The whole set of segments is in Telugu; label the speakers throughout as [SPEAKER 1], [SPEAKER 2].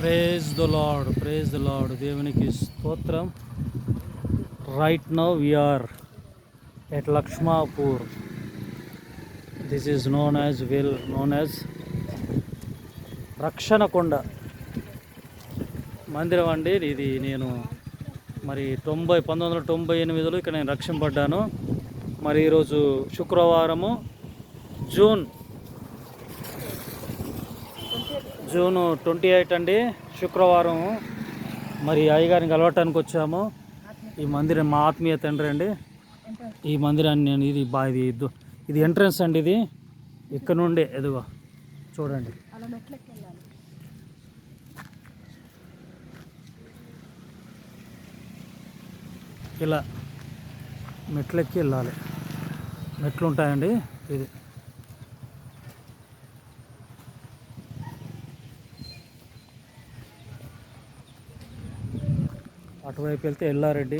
[SPEAKER 1] Praise the lord praise the lord దేవునికి స్తోత్రం. Right now we are at Lakshmapur this is known as will known as Rakshana Konda Mandiram అండి ఇది నేను మరి తొంభై పంతొమ్మిది వందల తొంభై ఎనిమిదిలో ఇక్కడ నేను రక్షింపడ్డాను మరి ఈరోజు శుక్రవారము జూన్ జూన్ ట్వంటీ ఎయిట్ అండి శుక్రవారం. మరి అయ్యగారిని కలవటానికి వచ్చాము. ఈ మందిరం మా ఆత్మీయ తండ్రి అండి. ఈ మందిరాన్ని నేను ఇది బా ఇది ఇది ఎంట్రన్స్ అండి ఇది. ఇక్కడ నుండి ఎదుగో చూడండి. ఇలా మెట్లెక్కి వెళ్ళాలి. మెట్లు ఉంటాయండి ఇది. అటువైపు వెళ్తే ఎల్లారెడ్డి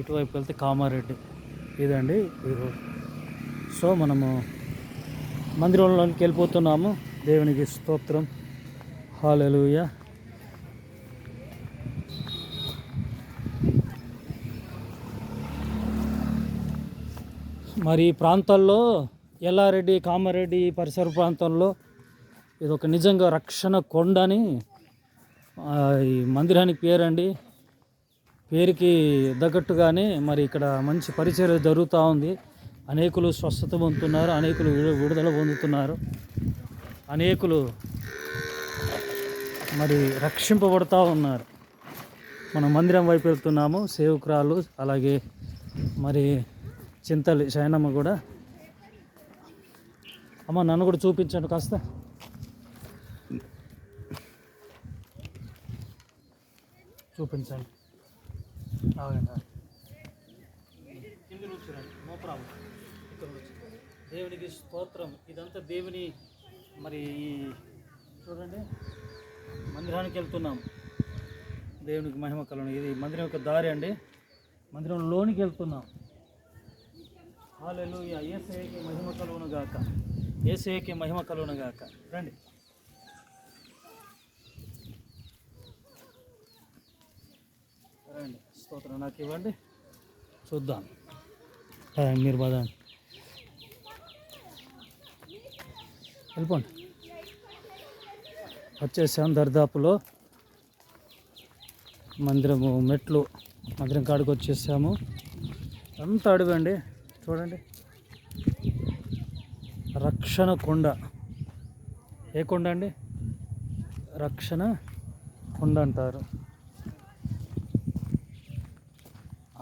[SPEAKER 1] ఇటువైపు వెళ్తే కామారెడ్డి. ఇదండి ఈ రోడ్. సో మనము మందిరంలోకి వెళ్ళిపోతున్నాము. దేవునికి స్తోత్రం. హాలెలూయా మరి ఈ ప్రాంతాల్లో ఎల్లారెడ్డి కామారెడ్డి పరిసర ప్రాంతంలో ఇది ఒక నిజంగా రక్షణ కొండ అని ఈ మందిరానికి పేరండి. పేరుకి తగ్గట్టుగానే మరి ఇక్కడ మంచి పరిచయం జరుగుతూ ఉంది. అనేకులు స్వస్థత పొందుతున్నారు అనేకులు విడుదల పొందుతున్నారు. అనేకులు మరి రక్షింపబడుతూ ఉన్నారు. మనం మందిరం వైపు వెళ్తున్నాము సేవకురాలు అలాగే మరి చింతలి శయనమ్మ కూడా. అమ్మ నన్ను కూడా చూపించండి కాస్త. చూపించండి ఆగండి, ఆగండి. కింద కూర్చోరండి నో ప్రాబ్లం దేవునికి స్తోత్రం. ఇదంతా దేవుని మరి ఈ చూడండి మందిరానికి వెళ్తున్నాం. దేవునికి మహిమ కలను ఇది మందిరం యొక్క దారి అండి. మందిరం లోనికి వెళ్తున్నాం. హాలెలు ఏసఐకి మహిమ కలుగును గాక. ఏసఐకి మహిమ కలుగును గాక. రండి రండి స్తోత్రం నాకు ఇవ్వండి. చూద్దాం. మీరు పదండి వెళ్ళిపోండి. వచ్చేసాం దర్దాపులో. మందిరము మెట్లు మందిరం కాడికి వచ్చేసాము. అంతా అడవండి చూడండి. రక్షణ కొండ. ఏ కొండ అండి? రక్షణ కొండ అంటారు.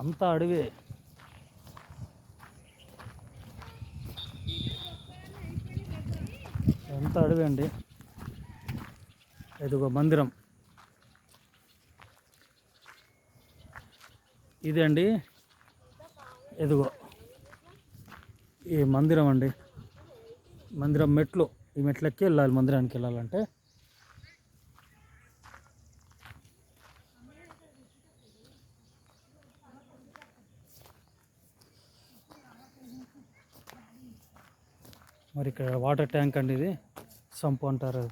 [SPEAKER 1] అంతా అడవే. ఎంత అడవి అండి? ఇదిగో మందిరం. ఇది అండి. ఎదుగో ఈ మందిరం అండి. మందిరం మెట్లు. ఈ మెట్లెక్కి వెళ్ళాలి మందిరానికి వెళ్ళాలంటే. మరి ఇక్కడ వాటర్ ట్యాంక్ అండి ఇది. సంపు అంటారు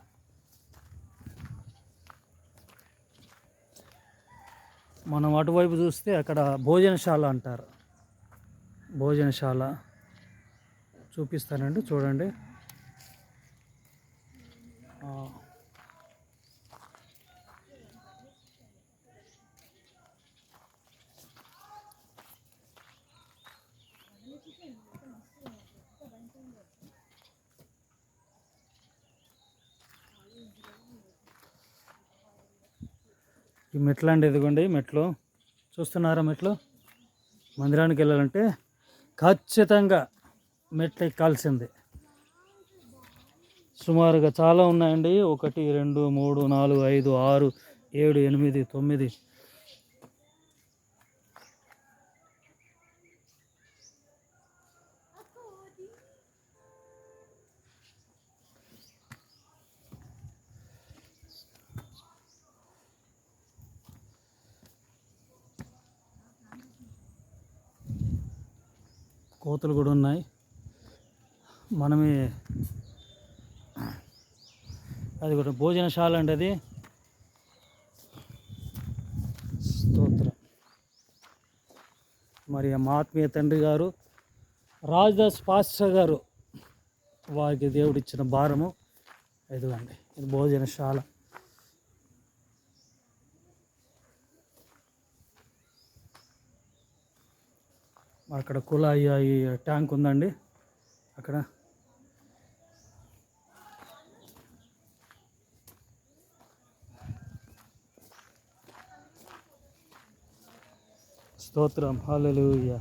[SPEAKER 1] మనం అటువైపు చూస్తే అక్కడ భోజనశాల అంటారు. భోజనశాల. చూపిస్తానండి చూడండి. ఈ మెట్లు అండి ఇదిగోండి మెట్లు. చూస్తున్నారా మెట్లు? మందిరానికి వెళ్ళాలంటే ఖచ్చితంగా మెట్లు ఎక్కాల్సిందే. సుమారుగా చాలా ఉన్నాయండి. ఒకటి రెండు మూడు నాలుగు ఐదు ఆరు ఏడు ఎనిమిది తొమ్మిది కోతులు కూడా ఉన్నాయి. మనమే అది కూడా భోజనశాల అండి అది. స్తోత్రం. మరి ఆ ఆత్మీయ తండ్రి గారు రాజదాస్ పాస్టర్ గారు వారికి దేవుడిచ్చిన భారము. ఇదిగోండి ఇది భోజనశాల. అక్కడ కులాయి ఈ ట్యాంక్ ఉందండి. అక్కడ. స్తోత్రం. హాలెలూయ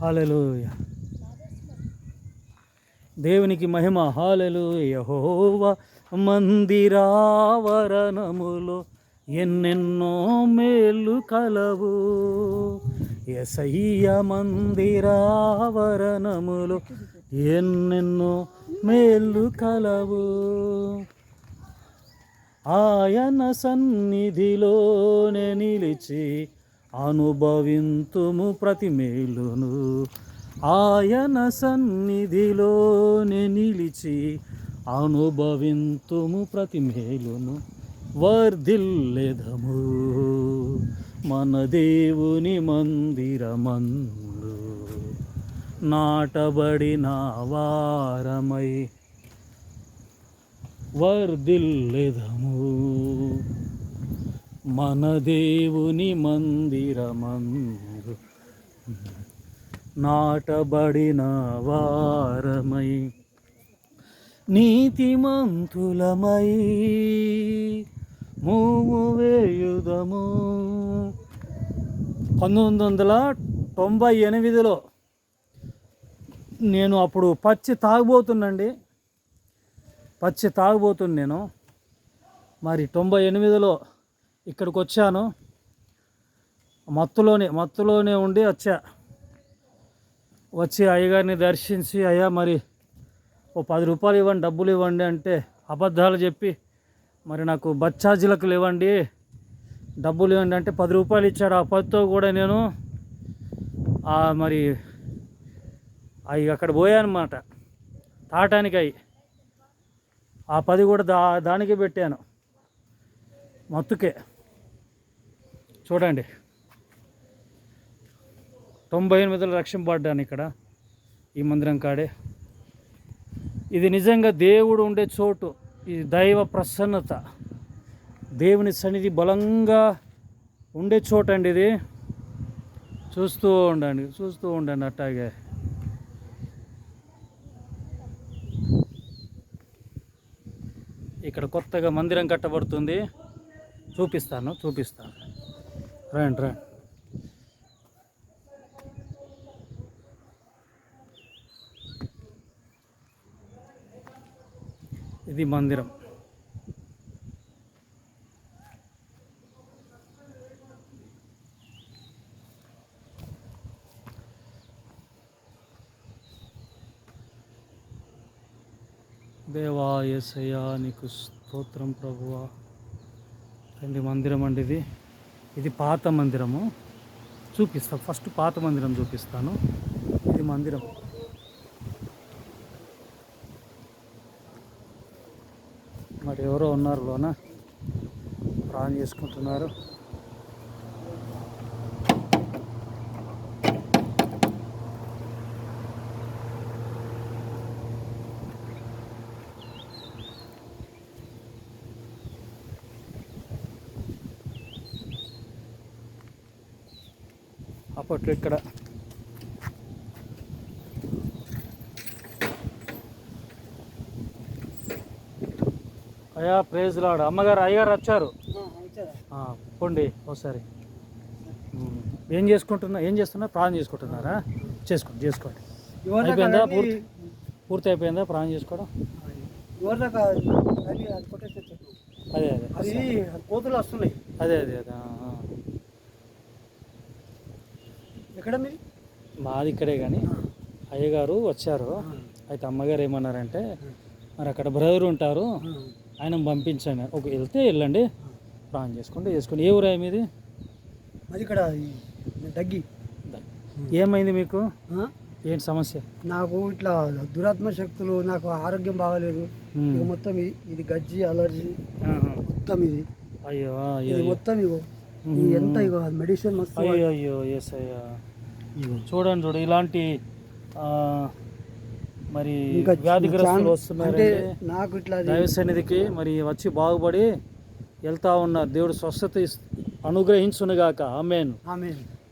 [SPEAKER 1] హాలెలూయ దేవునికి మహిమ. హాలెలు మందిరావరణములో ఎన్నెన్నో మేలు కలవు. ఎసయ్య మందిరావరణములు ఎన్నెన్నో మేలు కలవు. ఆయన సన్నిధిలోనే నిలిచి అనుభవింతుము ప్రతి మేలును. ఆయన సన్నిధిలోనే నిలిచి అనుభవింతుము ప్రతి మేలును వర్ధిల్లెదము. మన దేవుని మందిరమందు నాటబడిన వారమై వర్ధిల్లెదము. మన దేవుని మందిరమందు నాటబడిన వారమై నీతిమంతులమై మూము వేయుదము. పంతొమ్మిది వందల తొంభై ఎనిమిదిలో నేను అప్పుడు పచ్చి తాగబోతున్నండి పచ్చి తాగుబోతుంది నేను. మరి తొంభై ఎనిమిదిలో ఇక్కడికి వచ్చాను మత్తులోనే మత్తులోనే ఉండి వచ్చా. వచ్చి అయ్యగారిని దర్శించి అయ్యా మరి ఓ పది రూపాయలు ఇవ్వండి డబ్బులు ఇవ్వండి అంటే అబద్ధాలు చెప్పి మరి నాకు బస్ ఛార్జీలకు లేవండి డబ్బులు ఇవ్వండి అంటే పది రూపాయలు ఇచ్చాడు ఆ పదితో కూడా నేను మరి అవి అక్కడ పోయానమాట. తాటానికి అవి ఆ పది కూడా దా దానికే పెట్టాను. మత్తుకే. చూడండి. తొంభై ఎనిమిదిలో రక్షింపడ్డాను ఇక్కడ ఈ మందిరం కాడే. ఇది నిజంగా దేవుడు ఉండే చోటు. ఈ దైవ ప్రసన్నత దేవుని సన్నిధి బలంగా ఉండే చోట అండి ఇది. చూస్తూ ఉండండి చూస్తూ ఉండండి అట్టాగే. ఇక్కడ కొత్తగా మందిరం కట్టబడుతుంది. చూపిస్తాను చూపిస్తాను. రండి రండి. ఇది మందిరం. దేవా యేసయ్యా నీకు స్తోత్రం ప్రభువా. తండ్రి మందిరం అండి ఇది. ఇది పాత మందిరము. చూపిస్తా ఫస్ట్ పాత మందిరం చూపిస్తాను. ఇది మందిరం మరి ఎవరో ఉన్నారు లోన? ప్రాణం చేసుకుంటున్నారు. అప్పట్లో ఇక్కడ అయ్యా ప్రేజ్ లాడు. అమ్మగారు అయ్యగారు వచ్చారు. పోండి ఒకసారి ఏం చేసుకుంటున్నా ఏం చేస్తున్నా ప్రాణం చేసుకుంటున్నారా? చేసుకోండి చేసుకోండి. అయిపోయిందా? పూర్తి పూర్తి అయిపోయిందా ప్రాణం చేసుకోవడం? అదే అదే
[SPEAKER 2] అది కోతులు వస్తున్నాయి.
[SPEAKER 1] అదే అదే అదే.
[SPEAKER 2] ఎక్కడ మాది?
[SPEAKER 1] ఇక్కడే కానీ అయ్యగారు వచ్చారు. అయితే అమ్మగారు ఏమన్నారంటే మరి అక్కడ బ్రదర్ ఉంటారు. ఆయన పంపించండి ఒక వెళ్తే వెళ్ళండి. ప్రాణం చేసుకోండి చేసుకోండి. ఏ ఊరా మీది?
[SPEAKER 2] అది ఇక్కడ దగ్గి.
[SPEAKER 1] ఏమైంది మీకు? ఏంటి సమస్య?
[SPEAKER 2] నాకు ఇట్లా దురాత్మ శక్తులు నాకు ఆరోగ్యం బాగాలేదు. మొత్తం ఇది గజ్జి అలర్జీ. మొత్తం ఇది.
[SPEAKER 1] అయ్యో
[SPEAKER 2] ఇది మొత్తం ఇగో. ఎంత ఇగో మెడిసిన్
[SPEAKER 1] అయ్యో అయ్యో ఎస్ అయ్యా. చూడండి చూడు ఇలాంటి మరి వ్యాధిగ్రస్తులు వస్తున్నారండి
[SPEAKER 2] నాకు ఇట్లా
[SPEAKER 1] దైవ సన్నిధికి మరి వచ్చి బాగుపడి వెళ్తా ఉన్నారు. దేవుడు స్వస్థత అనుగ్రహించునుగాక. ఆమెన్.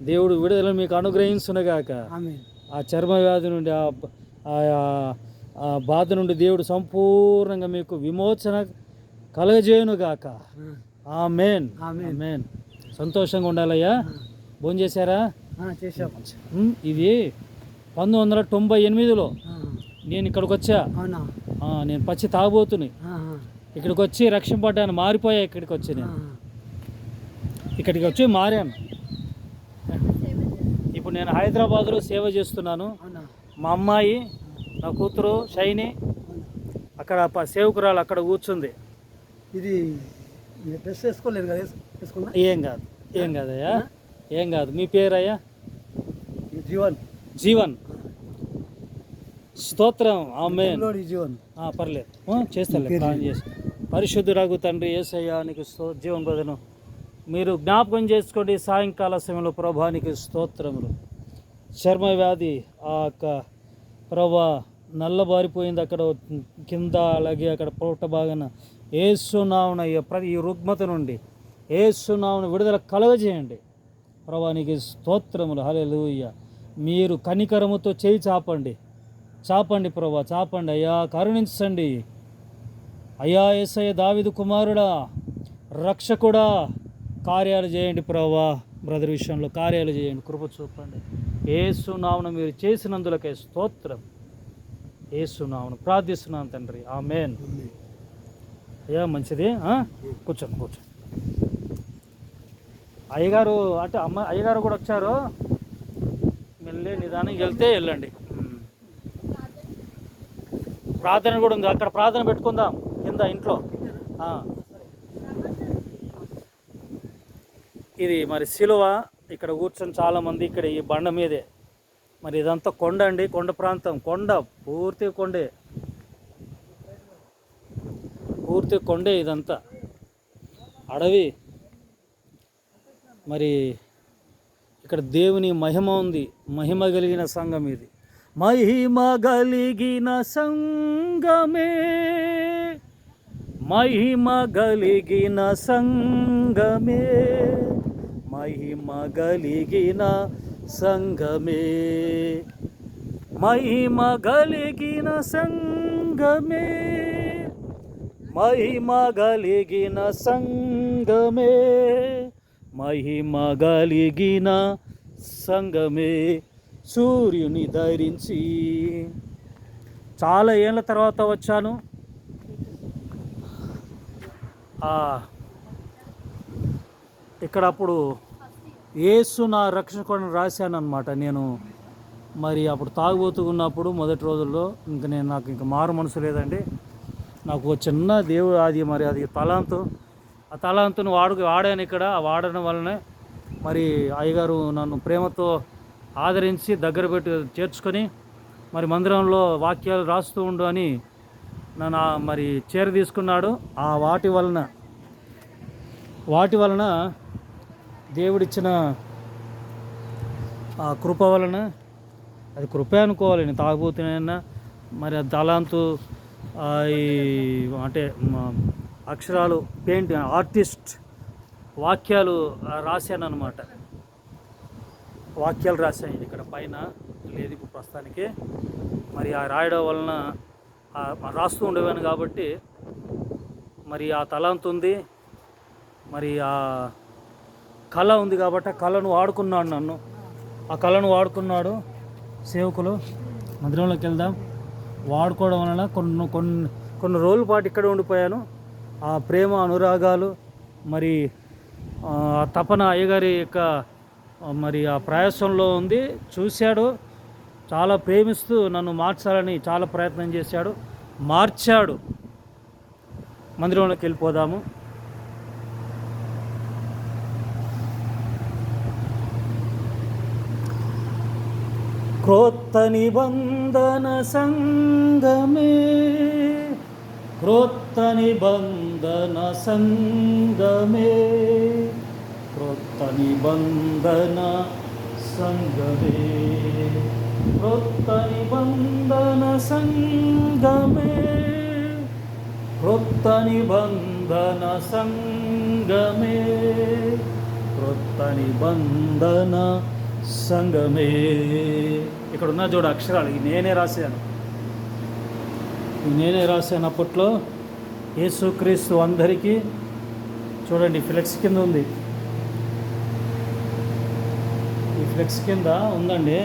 [SPEAKER 1] దేవుడు విడుదల మీకు అనుగ్రహించునుగాక. ఆ చర్మ వ్యాధి నుండి ఆ ఆ- ఆ బాధ నుండి దేవుడు సంపూర్ణంగా మీకు విమోచన కలగజేయునుగాక. ఆమెన్.
[SPEAKER 2] ఆమేన్.
[SPEAKER 1] ఆమెన్. సంతోషంగా ఉండాలయ్యా. భోజనం చేశారా
[SPEAKER 2] ఆ,
[SPEAKER 1] ఇది పంతొమ్మిది వందల తొంభై ఎనిమిదిలో
[SPEAKER 2] ఆ,
[SPEAKER 1] నేను ఇక్కడికి వచ్చా
[SPEAKER 2] అవునా
[SPEAKER 1] నేను పచ్చి తాగుబోతుని. ఇక్కడికి వచ్చి రక్షింపడ్డాను మారిపోయా ఇక్కడికి వచ్చి నేను. ఇక్కడికి వచ్చి మారాను. ఇప్పుడు నేను హైదరాబాద్లో సేవ చేస్తున్నాను. మా అమ్మాయి నా కూతురు షైని. అక్కడ సేవకురాలు అక్కడ కూర్చుంది.
[SPEAKER 2] ఇది డ్రెస్ వేసుకోలేదు కదా వేసు- వేసుకున్నా?
[SPEAKER 1] ఏం కాదు ఏం కాదయ్యా? ఏం కాదు మీ పేరయ్యా?
[SPEAKER 2] ఈ జీవన్.
[SPEAKER 1] జీవన్. స్తోత్రం. ఆమెన్.
[SPEAKER 2] ఇంగ్లోడి జీవన్
[SPEAKER 1] ఆ, పర్లేదు. ఆ, చేస్తాలే ప్రాణం చేసి. పరిశుద్ధురాగు తండ్రి ఏసయ్యా నీకు sto జీవన బదను మీరు జ్ఞాపకం చేసుకోండి సాయంకాల సమయంలో ప్రభానికి స్తోత్రములు. చర్మ వ్యాధి ఆ యొక్క ప్రభా నల్లబారిపోయింది అక్కడ కింద అలాగే అక్కడ పొట్ట బాగాన ఏసునావున ప్రతి ఈ రుగ్మత నుండి ఏసునావున విడుదల కలగజేయండి. ప్రభానికి స్తోత్రములు. హల్లెలూయా. మీరు కనికరముతో చేయి చాపండి. చాపండి ప్రభా చాపండి అయ్యా కరుణించండి. అయ్యా ఎస్ఐ దావిదు కుమారుడా రక్షకుడా కార్యాలు చేయండి ప్రభా బ్రదర్ విషయంలో కార్యాలు చేయండి కృప చూపండి. ఏసునామను మీరు చేసినందులకే స్తోత్రం. ఏసునామను ప్రార్థిస్తున్నాను తండ్రి. ఆ మేన్ అయ్యా మంచిది కూర్చోండి కూర్చోండి. అయ్యగారు అంటే అమ్మ అయ్యగారు కూడా వచ్చారు? మెల్లే నిదానం వెళ్తే వెళ్ళండి. ప్రార్థన కూడా ఉంది. అక్కడ ప్రార్థన పెట్టుకుందాం కింద ఇంట్లో. ఇది మరి సిలువ. ఇక్కడ కూర్చొని చాలామంది ఇక్కడ ఈ బండ మీదే. మరి ఇదంతా కొండ అండి కొండ ప్రాంతం. కొండ పూర్తి కొండే. పూర్తి కొండే ఇదంతా. అడవి. మరి ఇక్కడ దేవుని మహిమ ఉంది. మహిమ కలిగిన సంఘం ఇది. మహిమ గలిగిన సంగమే. మహిమ గలిగిన సంగమే. మహిమ గలిగిన సంగమే. మహిమ గలిగిన సంగమే. మహిమ గలిగిన సంగమే. మహిమ గలిగిన సంగమే. సూర్యుని ధరించి. చాలా ఏళ్ళ తర్వాత వచ్చాను. ఇక్కడ అప్పుడు ఏసు నా రక్షకుడిని రాశాను అనమాట నేను మరి అప్పుడు తాగుబోతూ ఉన్నప్పుడు మొదటి రోజుల్లో ఇంక నేను నాకు ఇంక మారు మనసు లేదండి. నాకు ఒక చిన్న దేవుడు అది మరి అది తలాంతు. ఆ తలాంతును వాడు వాడాను ఇక్కడ. వాడడం వల్లనే మరి అయ్యగారు నన్ను ప్రేమతో ఆదరించి దగ్గర పెట్టి చేర్చుకొని మరి మందిరంలో వాక్యాలు రాస్తూ ఉండు అని నన్ను మరి చేర తీసుకున్నాడు. ఆ వాటి వలన వాటి వలన దేవుడిచ్చిన ఆ కృప వలన అది కృపే అనుకోవాలి. నేను తాగుబోతున్నా మరి దళాంతు ఈ అంటే అక్షరాలు పెయింట్ ఆర్టిస్ట్ వాక్యాలు రాశాను అనమాట వాక్యాలు రాశాయి ఇక్కడ పైన. లేదు ఇప్పుడు ప్రస్తుతానికి. మరి ఆ రాయడం వలన రాస్తూ ఉండేవాను కాబట్టి మరి ఆ తలాంతు ఉంది. మరి ఆ కళ ఉంది కాబట్టి ఆ కళను వాడుకున్నాడు నన్ను. ఆ కళను వాడుకున్నాడు సేవకులు. మందిరంలోకి వెళ్దాం. వాడుకోవడం వలన కొన్ని కొన్ని కొన్ని రోజుల పాటు ఇక్కడ ఉండిపోయాను. ఆ ప్రేమ అనురాగాలు మరి ఆ తపన అయ్యగారి యొక్క మరి ఆ ప్రయాసంలో ఉంది. చూశాడు. చాలా ప్రేమిస్తూ నన్ను మార్చాలని చాలా ప్రయత్నం చేశాడు. మార్చాడు. మందిరంలోకి వెళ్ళిపోదాము. క్రోత్త నిబంధన సంగమే క్రోత్త నిబంధన సంగమే. క్రొత్త నిబంధన సంగమే. క్రొత్త నిబంధన సంగమే. క్రొత్త నిబంధన సంగమే. క్రొత్త నిబంధన సంగమే. ఇక్కడ ఉన్న చూడు అక్షరాలు నేనే రాశాను. నేనే రాశాను అప్పట్లో. యేసుక్రీస్తు అందరికీ చూడండి ఫ్లెక్స్ కింద ఉంది ఈ ఫ్లెక్స్ కింద ఉందండి.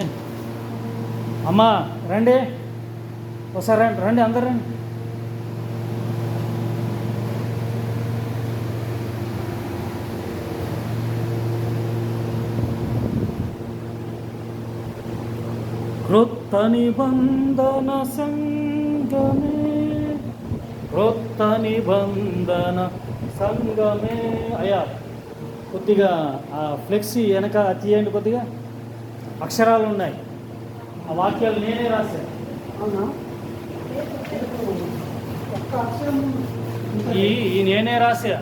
[SPEAKER 1] అమ్మా రండి. ఒకసారి రండి రండి అందరు రండి. క్రొత్త నిబంధన సంగమే క్రొత్త నిబంధన సంగమే. అయ్యా కొద్దిగా ఆ ఫ్లెక్సీ వెనక తీయండి కొద్దిగా. అక్షరాలు ఉన్నాయి. ఆ వాక్యాలు నేనే రాశాను. ఈ ఈ నేనే రాశా.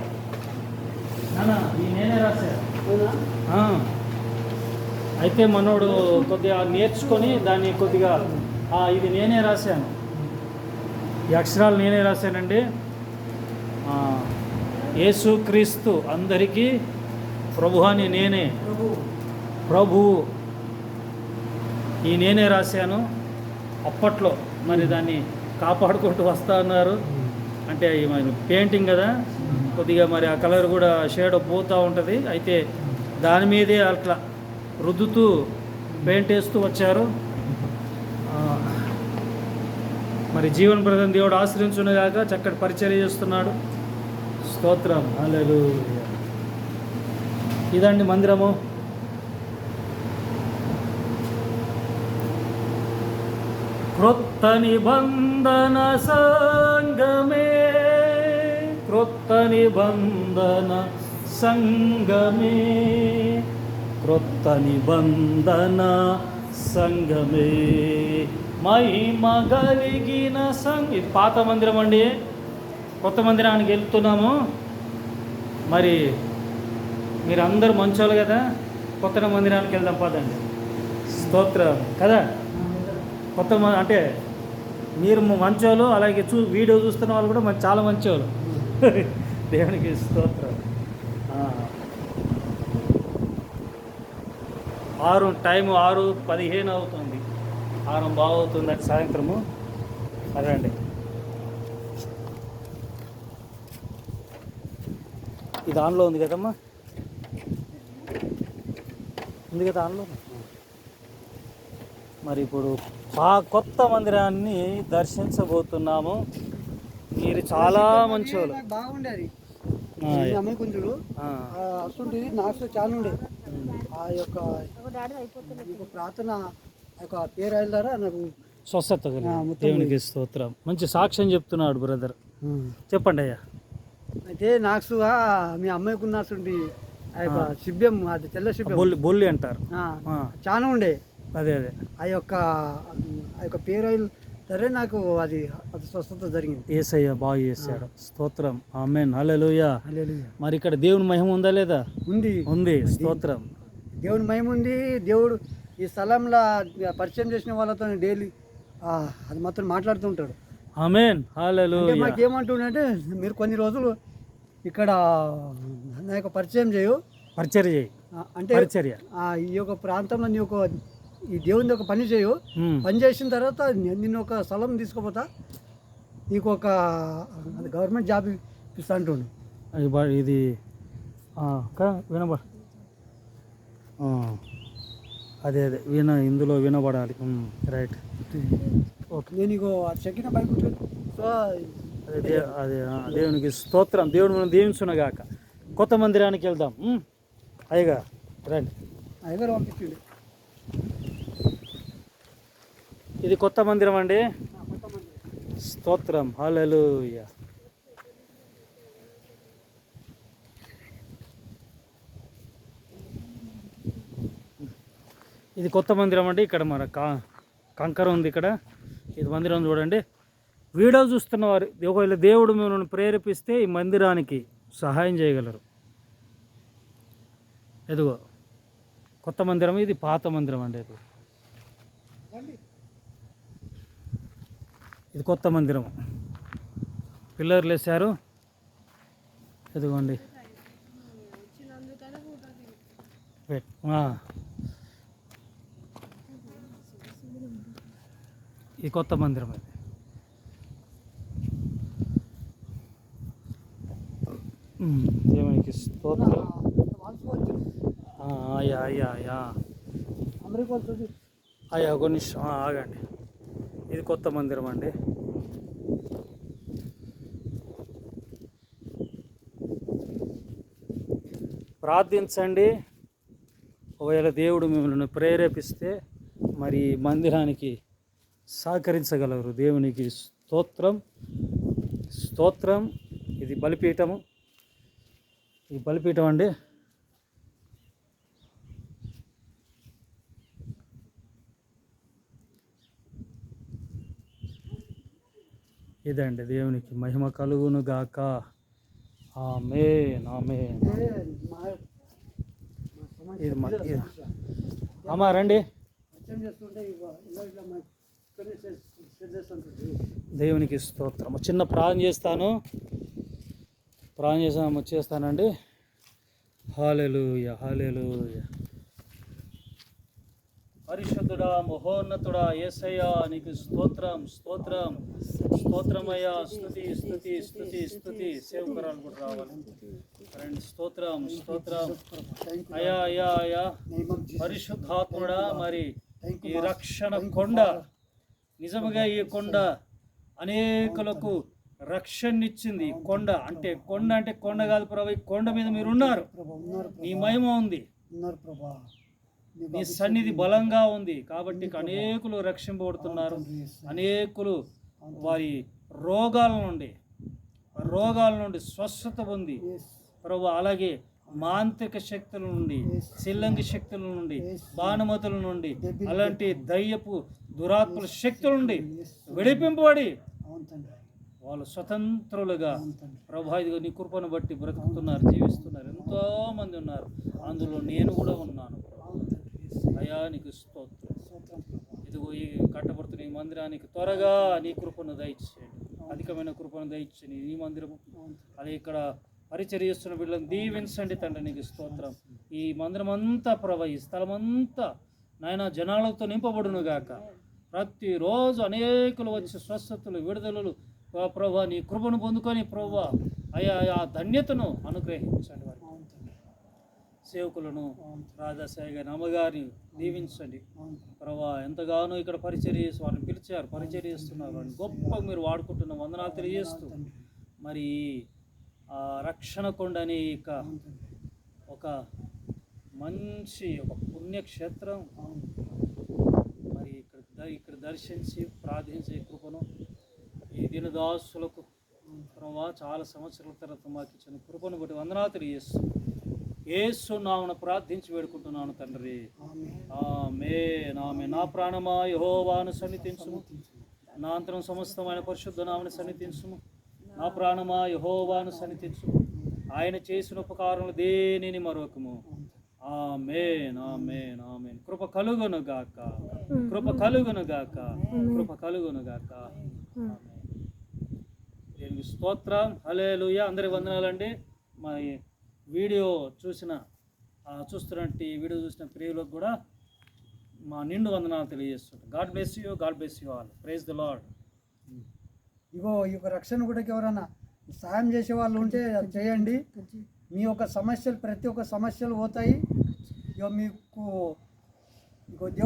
[SPEAKER 1] నానా ఈ నేనే రాశా. అయితే మనోడు కొద్దిగా నేర్చుకొని దాన్ని కొద్దిగా ఇది నేనే రాశాను. ఈ అక్షరాలు నేనే రాశానండి. యేసుక్రీస్తు అందరికీ ప్రభు అని నేనే.
[SPEAKER 2] ప్రభు.
[SPEAKER 1] ప్రభు. ఈ నేనే రాశాను. అప్పట్లో మరి దాన్ని కాపాడుకుంటూ వస్తా ఉన్నారు అంటే మరి పెయింటింగ్ కదా. కొద్దిగా మరి ఆ కలర్ కూడా షేడ్ పోతూ ఉంటుంది. అయితే దాని మీదే అట్లా రుద్దుతూ పెయింట్ వేస్తూ వచ్చారు. మరి జీవన్ ప్రధాన దేవుడు ఆశ్రయించునగాక చక్కటి పరిచయం చేస్తున్నాడు. స్తోత్రం. హల్లెలూయా. ఇదండి మందిరము. క్రొత్త నిబంధన సంగమే క్రొత్త నిబంధన సంగమే క్రొత్త నిబంధన సంగమే మహిమ కలిగిన సంగ ఇది పాత మందిరం అండి. కొత్త మందిరానికి వెళ్తున్నాము. మరి మీరు అందరు మంచోళ్ళు కదా. కొత్త మందిరానికి వెళ్దాం పదండి. స్తోత్రం కదా. కొత్త అంటే మీరు మంచోళ్ళు అలాగే చూ వీడియో చూస్తున్న వాళ్ళు కూడా మంచి చాలా మంచోళ్ళు. దేవునికి స్తోత్రం. ఆరు టైం ఆరు పదిహేను అవుతుంది. ఆరు బాగుతుంది అటు సాయంత్రము. అదే అండి ఇది ఆన్లో ఉంది కదమ్మా? ఉంది కదా ఆన్లో? మరి ఇప్పుడు ఆ కొత్త మందిరాన్ని దర్శించబోతున్నాము. మీరు చాలా మంచోళ్ళు.
[SPEAKER 2] బాగుండేది. నాకు చాలా ఉండే. ఆ యొక్క ప్రార్థన యొక్క పేరు అయిన నాకు
[SPEAKER 1] స్వస్థత దేవునికి స్తోత్రం. మంచి సాక్ష్యం చెప్తున్నాడు బ్రదర్ చెప్పండి అయ్యా.
[SPEAKER 2] అయితే నాకు మీ అమ్మాయికి ఉన్నటువంటి ఆ యొక్క శివ్యం అది తెల్ల శివ్యం.
[SPEAKER 1] బొల్లి బొల్లి అంటారు.
[SPEAKER 2] చాలా ఉండే.
[SPEAKER 1] అదే అదే.
[SPEAKER 2] ఆ యొక్క ఆ యొక్క పేరు అయిన సరే నాకు అది అది స్వస్థత జరిగింది.
[SPEAKER 1] ఏసయ్య బాగా చేశాడు. స్తోత్రం. ఆమెన్. హల్లెలూయా. మరి ఇక్కడ దేవుని మహిమ ఉందా లేదా?
[SPEAKER 2] ఉంది.
[SPEAKER 1] ఉంది. స్తోత్రం.
[SPEAKER 2] దేవుని మహిమ ఉంది. దేవుడు ఈ స్థలంలో పరిచయం చేసిన వాళ్ళతో డైలీ అది మాత్రం మాట్లాడుతుంటాడు
[SPEAKER 1] ఆమెన్.
[SPEAKER 2] మాకు ఏమంటుండంటే మీరు కొన్ని రోజులు ఇక్కడ నా యొక్క పరిచయం చేయు.
[SPEAKER 1] పరిచర్య
[SPEAKER 2] అంటే
[SPEAKER 1] పరిచర్య.
[SPEAKER 2] ఈ యొక్క ప్రాంతంలో నీ యొక్క ఈ దేవుని యొక్క పని చేయు. పని చేసిన తర్వాత నిన్ను ఒక స్థలం తీసుకుపోతా. నీకు ఒక అది గవర్నమెంట్ జాబ్ ఇస్తా అంటుండు.
[SPEAKER 1] ఇది ఆ, కా వినబ ఆ, అదే అదే విన ఇందులో వినబడాలి. రైట్ ఓకే
[SPEAKER 2] నేను అది చెక్కిన బైక్ సో
[SPEAKER 1] అదే అదే దేవునికి స్తోత్రం. దేవుడు మనం దీవించునగాక కొత్త మందిరానికి వెళ్దాం. అయ్యగా రండి.
[SPEAKER 2] అయ్యగారు పంపించిండు.
[SPEAKER 1] ఇది కొత్త మందిరం అండి. స్తోత్రం. హల్లెలూయా. ఇది కొత్త మందిరం అండి. ఇక్కడ మన కా కంకర ఉంది ఇక్కడ. ఇది మందిరం చూడండి. వీడియో చూస్తున్న వారు ఒకవేళ దేవుడు మిమ్మల్ని ప్రేరేపిస్తే ఈ మందిరానికి సహాయం చేయగలరు. ఎదుగో కొత్త మందిరం ఇది పాత మందిరం అండి ఇది ఇది కొత్త మందిరం. పిల్లర్లు వేశారు. ఎదుగోండి. ఈ కొత్త మందిరం అది. దేవునికి స్తోత్రం. అయ్యా అయ్యా అయ్యా
[SPEAKER 2] అమెరికా
[SPEAKER 1] ఒక నిమిషం. ఆగండి. ఇది కొత్త మందిరం అండి. ప్రార్థించండి. ఒకవేళ దేవుడు మిమ్మల్ని ప్రేరేపిస్తే మరి మందిరానికి సహకరించగలరు. దేవునికి స్తోత్రం స్తోత్రం. ఇది బలిపీఠము. ఈ బలిపీఠం అండి. ఇదండి దేవునికి మహిమ కలుగును గాక. ఆమె
[SPEAKER 2] నామే
[SPEAKER 1] ఇది అమ్మా రండి. దేవునికి స్తోత్రం చిన్న ప్రాణం చేస్తాను. ప్రాణం చేసాము వచ్చేస్తానండి. Hallelujah hallelujah. పరిశుద్ధుడా మహోన్నతుడా యేసయ్యా నీకు స్తోత్రం స్తోత్రం. స్తోత్రమయ్యా స్తుతి స్తుతి స్తుతి స్తుతి. సేవకురాలు కూడా రావాలి. రండి స్తోత్రం స్తోత్రం.
[SPEAKER 2] నేమ్ ఆఫ్ జీసస్
[SPEAKER 1] పరిశుద్ధాత్ముడా మరి ఈ. రక్షణ కొండ. నిజముగా ఈ కొండ అనేకులకు రక్షణనిచ్చింది. ఈ కొండ అంటే కొండ అంటే కొండ కాదు ప్రభు ఈ కొండ మీద మీరు ఉన్నారు నీ మహిమ ఉంది.
[SPEAKER 2] ఉన్నారు ప్రభా. నీ
[SPEAKER 1] సన్నిధి బలంగా ఉంది కాబట్టి అనేకులు రక్షింపబడుతున్నారు. అనేకులు వారి రోగాల నుండి రోగాల నుండి స్వస్థత పొంది ప్రభు అలాగే మాంత్రిక శక్తుల నుండి సిల్లంగి శక్తుల నుండి భానుమతుల నుండి అలాంటి దయ్యపు దురాత్మల శక్తుల నుండి విడిపింపబడి వాళ్ళు స్వతంత్రులుగా
[SPEAKER 2] అవును తండ్రి.
[SPEAKER 1] ప్రభా ఇదిగో నీ కృపను బట్టి బ్రతుకుతున్నారు జీవిస్తున్నారు. ఎంతో మంది ఉన్నారు. అందులో నేను కూడా ఉన్నాను. అయ్యా నీకు స్తోత్రం ఇదిగో ఈ కట్టబడుతున్న ఈ మందిరానికి త్వరగా నీ కృపను దయచేయండి. అధికమైన కృపను దయచేయండి. ఈ మందిరము.
[SPEAKER 2] అవును.
[SPEAKER 1] అది ఇక్కడ పరిచర్య చేస్తున్న వీళ్ళని దీవించండి తండ్రి నీకు స్తోత్రం. ఈ మందిరం అంతా ప్రభ ఈ స్థలం అంతా నాయన జనాలతో నింపబడును గాక. ప్రతిరోజు అనేకులు వచ్చి స్వస్థతలు విడుదలలు. ప్రభా నీ కృపను పొందుకొని ప్రభా అయా ఆ ధన్యతను అనుగ్రహించండి. సేవకులను
[SPEAKER 2] అవును
[SPEAKER 1] అమ్మగారిని దీవించండి. ప్రభా ఎంతగానో ఇక్కడ పరిచర్య చేసి వారిని పిలిచారు పరిచర్య చేస్తున్నారు. వారిని గొప్ప మీరు వాడుకుంటున్న వందనాలు తెలియజేస్తూ మరి ఆ రక్షణ కొండ అనే ఇక ఒక మంచి ఒక పుణ్యక్షేత్రం మరి ఇక్కడ ద- ఇక్కడ దర్శించి ప్రార్థించే కృపను ఈ దినదాసులకు ప్రభా చాలా సంవత్సరాల తర్వాత మాకు ఇచ్చిన కృపను బట్టి వందనాలు తెలియజేస్తూ ఏసు నామను ప్రార్థించి వేడుకుంటున్నాను తండ్రి.
[SPEAKER 2] ఆమె
[SPEAKER 1] నామే నా ప్రాణమా యహోవాను సన్నిధించుము. నా అంతరం సమస్తమైన పరిశుద్ధ నామని సన్నిధించుము. నా ప్రాణమా యహోవాను సన్నిధించుము. ఆయన చేసిన ఉపకారములు దేనిని మరొకము? ఆమేన్ ఆమేన్ ఆమేన్. కృప కలుగును గాక. కృప కలుగును గాక. కృప కలుగును గాక. స్తోత్రం. హలేలుయ అందరి వందనాలండి. మా ఈ వీడియో చూసిన చూస్తున్నట్టు వీడియో చూసిన ప్రియులకు కూడా మా నిండు వందనాలు తెలియజేస్తుంది God bless you God bless you all praise the lord
[SPEAKER 2] ఇగో ఈ యొక్క రక్షణ కూడా ఎవరైనా సాయం చేసే వాళ్ళు ఉంటే అది చేయండి. మీ యొక్క సమస్యలు ప్రతి ఒక్క సమస్యలు పోతాయి. ఇగో మీకు ఇగో దేవుడు